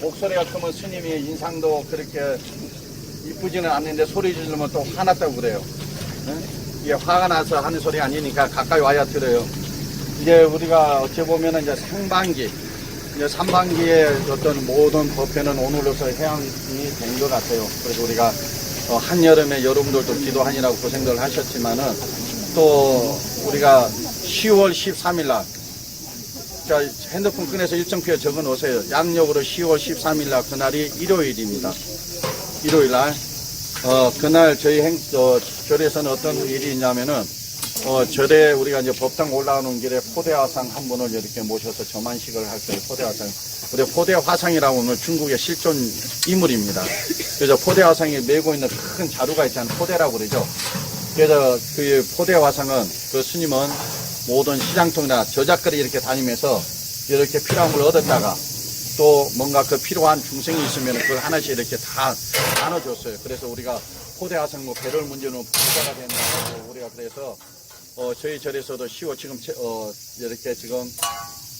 목소리가 크면 스님이 인상도 그렇게 이쁘지는 않는데 소리 지르면 또 화났다고 그래요. 응? 이게 화가 나서 하는 소리 아니니까 가까이 와야 들어요. 이제 우리가 어찌 보면은 이제 상반기, 이제 상반기에 어떤 모든 법회는 오늘로서 해양이 된 것 같아요. 그래서 우리가 어, 한여름에 여러분들도 기도하느라고 고생들 하셨지만은 또 우리가 10월 13일 날 자, 핸드폰 꺼내서 일정표에 적어 놓으세요. 양력으로 10월 13일 날 그날이 일요일입니다. 일요일 날. 어, 그날 저희 행, 어, 절에서는 어떤 일이 있냐면은, 어, 절에 우리가 이제 법당 올라오는 길에 포대화상 한 분을 이렇게 모셔서 저만식을 할 거예요. 포대화상. 우리 포대화상이라고 하면 중국의 실존 인물입니다. 그래서 포대화상이 메고 있는 큰 자루가 있잖아요. 포대라고 그러죠. 그래서 그 포대화상은 그 스님은 모든 시장통이나 저작거리 이렇게 다니면서 이렇게 필요한 걸 얻었다가 또 뭔가 그 필요한 중생이 있으면 그걸 하나씩 이렇게 다 나눠줬어요. 그래서 우리가 포대화상 뭐 배럴 문제는 부자가 된다고 우리가 그래서 어 저희 절에서도 10월 지금 채- 어 이렇게 지금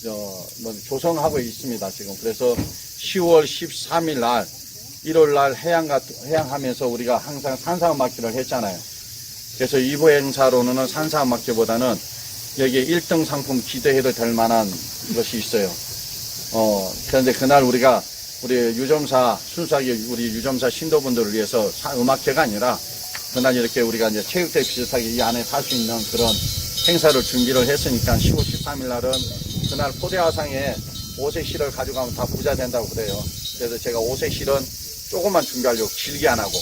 저뭐 조성하고 있습니다. 지금 그래서 10월 13일 날 1월 날 해양 같 해양 하면서 우리가 항상 산사음악기를 했잖아요. 그래서 이부 행사로는 산사음악기보다는 여기에 1등 상품 기대해도 될 만한 것이 있어요. 어, 그런데 그날 우리가 우리 유점사, 순수하게 우리 유점사 신도분들을 위해서 사- 음악회가 아니라 그날 이렇게 우리가 이제 체육대 비슷하게 이 안에 살수 있는 그런 행사를 준비를 했으니까 10월 13일 날은 그날 포대화상에 오색 실을 가져가면 다 부자 된다고 그래요. 그래서 제가 오색 실은 조금만 준비하려고 길게 안 하고,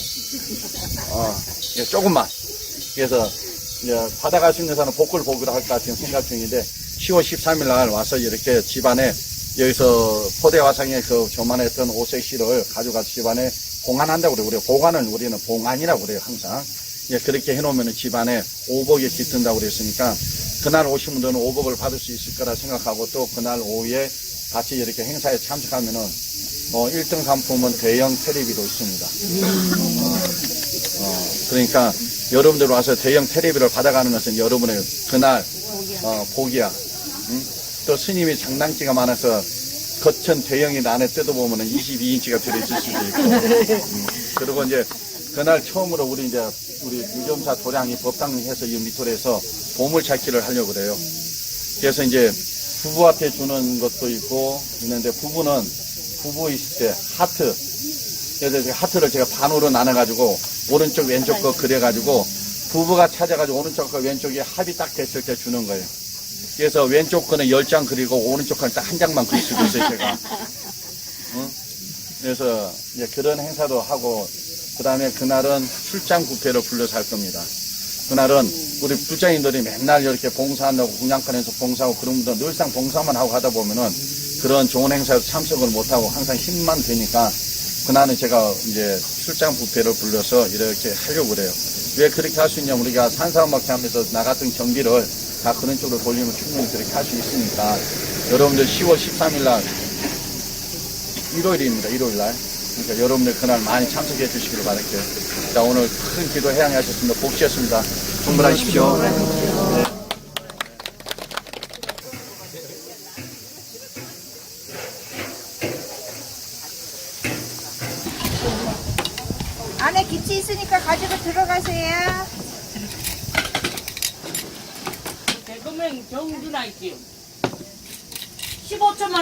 어, 조금만. 그래서 이제 수 있는 사람은 복을 복을 할까 지금 생각 중인데 10월 13일 날 와서 이렇게 집안에 여기서 포대 화상에 그 조만했던 오색 실을 가져가서 집안에 봉안한다고 그래요. 우리 보관은 우리는 봉안이라고 그래요. 항상. 예, 그렇게 해놓으면 집안에 오복이 깃든다고 그랬으니까 그날 오신 분들은 오복을 받을 수 있을 거라 생각하고 또 그날 오후에 같이 이렇게 행사에 참석하면은 어, 1등 상품은 대형 테레비도 있습니다. 어, 그러니까 여러분들 와서 대형 테레비를 받아가는 것은 여러분의 그날 어, 복이야. 응? 또 스님이 장난기가 많아서 거천 대형이 안에 뜯어보면 22인치가 들어있을 수도 있고. 음, 그리고 이제 그날 처음으로 우리 이제 우리 유점사 도량이 법당에서 이 밑돌에서 보물찾기를 하려고 그래요. 그래서 이제 부부한테 주는 것도 있고 있는데 부부는 부부 있을 때 하트 그래서 하트를 제가 반으로 나눠가지고 오른쪽 왼쪽 거 그려가지고 부부가 찾아가지고 오른쪽과 왼쪽이 합이 딱 됐을 때 주는 거예요. 그래서 왼쪽 거는 열 장 그리고 오른쪽 거는 딱 한 장만 그릴 수도 있어요, 제가. 응? 그래서 이제 그런 행사도 하고, 그 다음에 그날은 출장 부패를 불러서 할 겁니다. 그날은 우리 부자인들이 맨날 이렇게 봉사한다고 분양권에서 봉사하고 그런 분들 늘상 봉사만 하고 하다 보면은 그런 좋은 행사에 참석을 못하고 항상 힘만 되니까 그날은 제가 이제 출장 부패를 불러서 이렇게 하려고 그래요. 왜 그렇게 할 수 있냐면 우리가 산사음악회 하면서 나갔던 경비를 다 그런 쪽으로 돌리면 충분히 그렇게 할 수 있으니까 여러분들 10월 13일 날 일요일입니다. 일요일 날. 그러니까 여러분들 그날 많이 참석해 주시기를 바랄게요. 자, 오늘 큰 기도 해양해 하셨습니다. 복지였습니다. 충분하십시오. 네. 기치 있으니까 가지고 들어가세요. 개그맨 정준하 있지. 15초만